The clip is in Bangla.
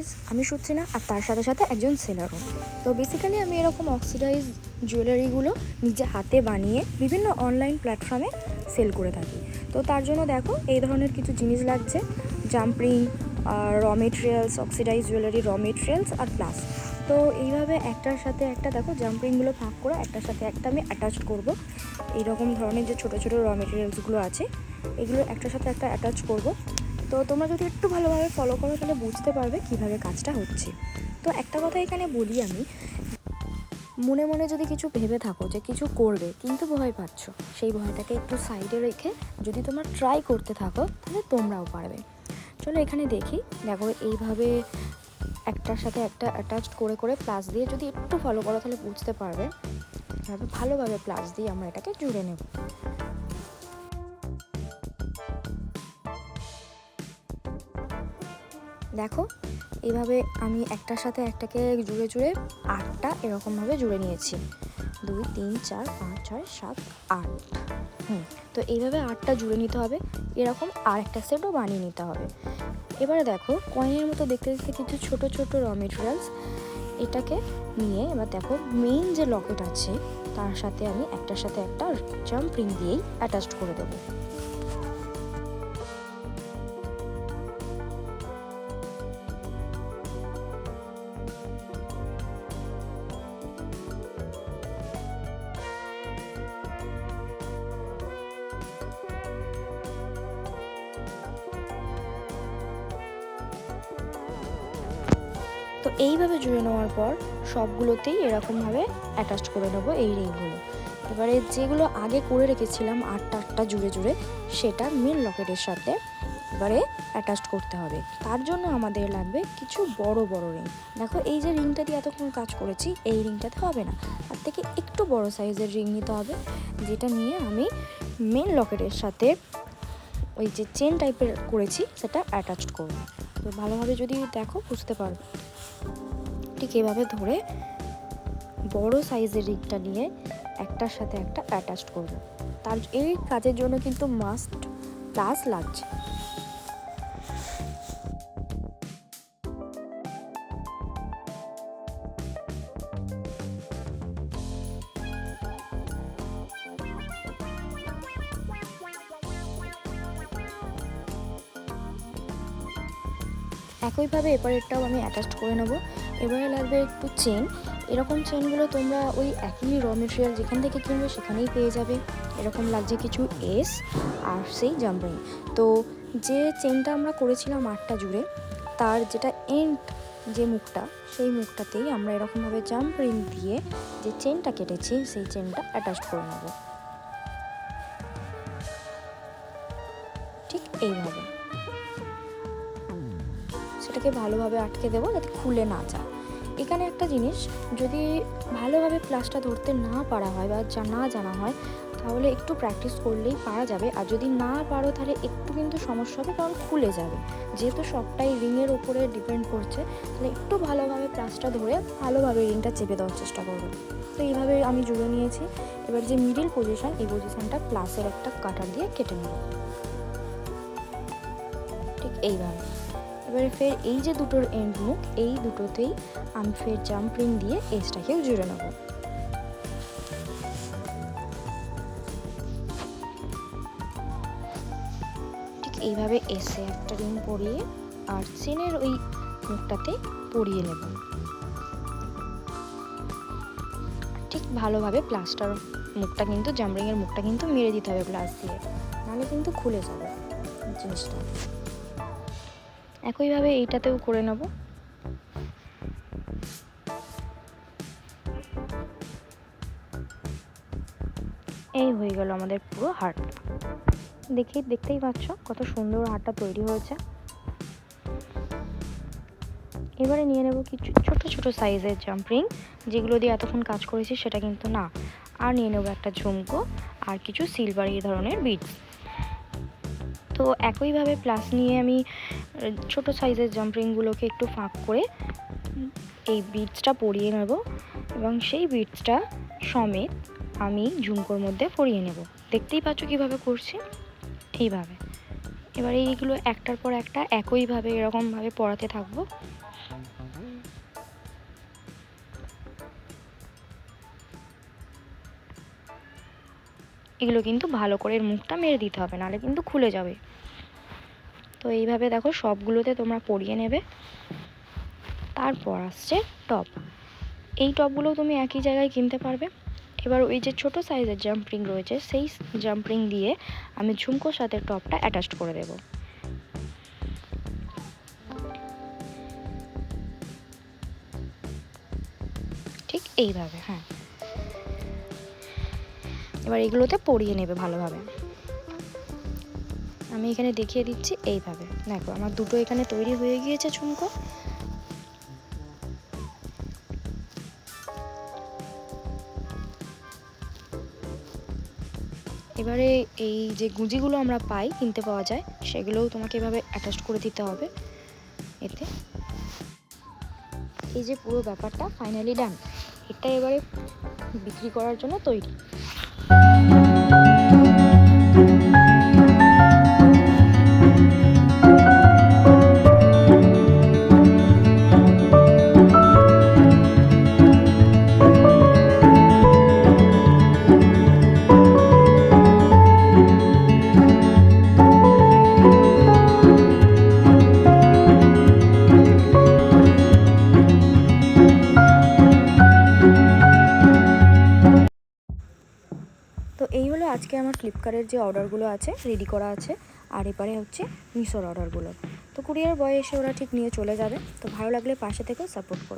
প্রাইস আমি শুচ্ছি না, আর তার সাথে সাথে একজন সেলারও। তো বেসিক্যালি আমি এরকম অক্সিডাইজ জুয়েলারিগুলো নিজে হাতে বানিয়ে বিভিন্ন অনলাইন প্ল্যাটফর্মে সেল করে থাকি। তো তার জন্য দেখো, এই ধরনের কিছু জিনিস লাগছে। জাম্পরিং আর raw materials oxidised jewellery raw materials আর প্লাস তো এইভাবে একটার সাথে একটা, দেখো জাম্পিংগুলো ভাগ করে একটার সাথে একটা আমি অ্যাটাচ করব। এইরকম ধরনের যে ছোটো ছোটো র মেটেরিয়ালসগুলো আছে, এগুলো একটার সাথে একটা অ্যাটাচ করব। তো তোমরা যদি একটু ভালোভাবে ফলো করো, তাহলে বুঝতে পারবে কীভাবে কাজটা হচ্ছে। তো একটা কথা এখানে বলি আমি। মনে মনে যদি কিছু ভেবে থাকো যে কিছু করবে, কিন্তু ভয় পাচ্ছ, সেই ভয়টাকে একটু সাইডে রেখে যদি তোমরা ট্রাই করতে থাকো, তাহলে তোমরাও পারবে। চলো এখানে দেখি। দেখো, এইভাবে একটার সাথে একটা অ্যাটাচড করে করে প্লাস দিয়ে যদি একটু ফলো করো, তাহলে বুঝতে পারবে। ভালোভাবে প্লাস দিয়ে আমরা এটাকে জুড়ে নেব। দেখো এইভাবে আমি একটার সাথে একটাকে জুড়ে জুড়ে আটটা এরকমভাবে জুড়ে নিয়েছি। দুই, তিন, চার, পাঁচ, ছয়, সাত, আট। হুম, তো এইভাবে আটটা জুড়ে নিতে হবে। এরকম আর একটা সেটও বানিয়ে নিতে হবে। এবারে দেখো, কয়েনের মতো দেখতে দেখতে কিছু ছোট ছোট র মেটেরিয়ালস এটাকে নিয়ে এবার দেখো মেইন যে লকেট আছে, তার সাথে আমি একটার সাথে একটা জাম্প রিং দিয়েই অ্যাটাচড করে দেবো। এইভাবে জুড়ে নেওয়ার পর সবগুলোতেই এরকমভাবে অ্যাটাচ করে নেব এই রিংগুলো। এবারে যেগুলো আগে করে রেখেছিলাম, আটটা আটটা জুড়ে জুড়ে, সেটা মেন লকেটের সাথে এবারে অ্যাটাচ করতে হবে। তার জন্য আমাদের লাগবে কিছু বড় বড় রিং। দেখো, এই যে রিংটা দিয়ে এতক্ষণ কাজ করেছি, এই রিংটাতে হবে না। তার থেকে একটু বড় সাইজের রিং নিতে হবে, যেটা নিয়ে আমি মেন লকেটের সাথে ওই যে চেন টাইপের করেছি, সেটা অ্যাটাচড করব। তো ভালোভাবে যদি দেখো, বুঝতে পারবে ঠিক এভাবে ধরে বড় সাইজের রিগটা নিয়ে একটার সাথে একটা অ্যাটাচ করবে। তার এই কাজের জন্য কিন্তু মাস্ট প্লাস লাগছে। একইভাবে এপারেরটাও আমি অ্যাটাচড করে নেব। এবারে লাগবে একটু চেন এরকম চেনগুলো তোমরা ওই একই র মেটেরিয়াল যেখান থেকে কিনবে সেখানেই পেয়ে যাবে। এরকম লাগছে কিছু এস আর সেই জাম্পিং তো যে চেনটা আমরা করেছিলাম আটটা জুড়ে, তার যেটা এন্ড যে মুখটা, সেই মুখটাতেই আমরা এরকমভাবে জাম্প রিং দিয়ে যে চেনটা কেটেছি, সেই চেনটা অ্যাটাচ করে নেব। ঠিক এইভাবে। সেটাকে ভালোভাবে আটকে দেবো যাতে খুলে না যায়। এখানে একটা জিনিস, যদি ভালোভাবে প্লাসটা ধরতে না পারা হয় বা যা না জানা হয়, তাহলে একটু প্র্যাকটিস করলেই পারা যাবে। আর যদি না পারো, তাহলে একটু কিন্তু সমস্যা হবে, কারণ খুলে যাবে। যেহেতু সবটাই রিংয়ের ওপরে ডিপেন্ড করছে, তাহলে একটু ভালোভাবে প্লাসটা ধরে ভালোভাবে রিংটা চেপে দেওয়ার চেষ্টা করবে। তো এইভাবে আমি জুড়ে নিয়েছি। এবার যে মিডিল পজিশন এই পজিশনটা প্লাসের একটা কাটার দিয়ে কেটে নেব। ঠিক এইভাবে। এবারে ফের এই যে দুটোর এন্ড মুখ, এই দুটোতেই আমি ফের জাম্পিং দিয়ে এজটাকেও জুড়ে নেব। ঠিক এইভাবে এসে একটা রিং পরিয়ে আর চেনের ওই মুখটাতে পরিয়ে নেব। ঠিক ভালোভাবে প্লাস্টার মুখটা কিন্তু জাম্পিংয়ের মুখটা কিন্তু মেরে দিতে হবে প্লাস দিয়ে, নাহলে কিন্তু খুলে যাবে জিনিসটা। একইভাবে এইটাতেও করে নেব। এই হয়ে গেল আমাদের পুরো হারটা। দেখেই দেখতেই পাচ্ছ কত সুন্দর হারটা তৈরি হয়েছে। এবারে নিয়ে নেব কিছু ছোট ছোট সাইজের জাম্পিং যেগুলো দিয়ে এতক্ষণ কাজ করেছি সেটা কিন্তু না। আর নিয়ে নেব একটা ঝুমকো আর কিছু সিলভার এই ধরনের বিটস তো একইভাবে প্লাস নিয়ে আমি, ছোট সাইজের জাম্পিংগুলোকে একটু ফাঁক করে এই বিটসটা পরিয়ে নেব এবং সেই বিটসটা সমেত আমি ঝুমকোর মধ্যে পরিয়ে নেব। দেখতেই পাচ্ছ কীভাবে করছি? এইভাবে। এবার এইগুলো একটার পর একটা একইভাবে এরকমভাবে পড়াতে থাকব। এগুলো কিন্তু ভালো করে মুখটা মেরে দিতে হবে, নাহলে কিন্তু খুলে যাবে। তো এইভাবে দেখো সবগুলোতে তোমরা পরিয়ে নেবে। তারপর আসছে টপ। এই টপগুলো তুমি একই জায়গায় কিনতে পারবে। এবার ওই যে ছোট সাইজের জাম্প রিং রয়েছে, সেই জাম্প রিং দিয়ে আমি ঝুমকোর সাথে টপটা অ্যাটাচ করে দেব। ঠিক এইভাবে হ্যাঁ। এবার এগুলোতে পরিয়ে নেবে ভালোভাবে। আমি এখানে দেখিয়ে দিচ্ছি এইভাবে। দেখো, আমার দুটো এখানে তৈরি হয়ে গিয়েছে ঝুমকো। এবারে এই যে গুঁজিগুলো আমরা পাই, কিনতে পাওয়া যায়, সেগুলোও তোমাকে এভাবে অ্যাটাচ করে দিতে হবে এতে। এই যে পুরো ব্যাপারটা ফাইনালি ডান এটা এবারে বিক্রি করার জন্য তৈরি। আজকে আমার ফ্লিপকার্টের যে অর্ডারগুলো আছে রেডি করা আছে, আর এবারে হচ্ছে মিশোর অর্ডারগুলো তো কুরিয়ার বয় এসে ওরা ঠিক নিয়ে চলে যাবে। তো ভালো লাগলে পাশে থেকেও সাপোর্ট করো।